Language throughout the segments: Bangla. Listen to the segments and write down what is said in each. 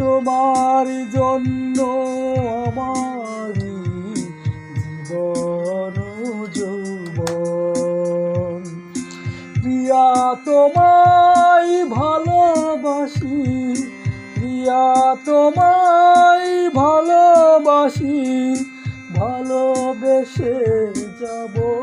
তোমার জন্য আমার জীবন যৌবন। প্রিয়া তোমায় ভালোবাসি। প্রিয়া তোমায় ভালোবাসি। ভালোবেসে যাব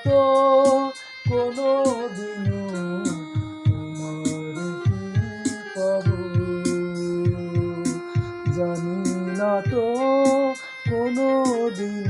না তো কোনো দিন তোমার জানি না তো কোনো দিন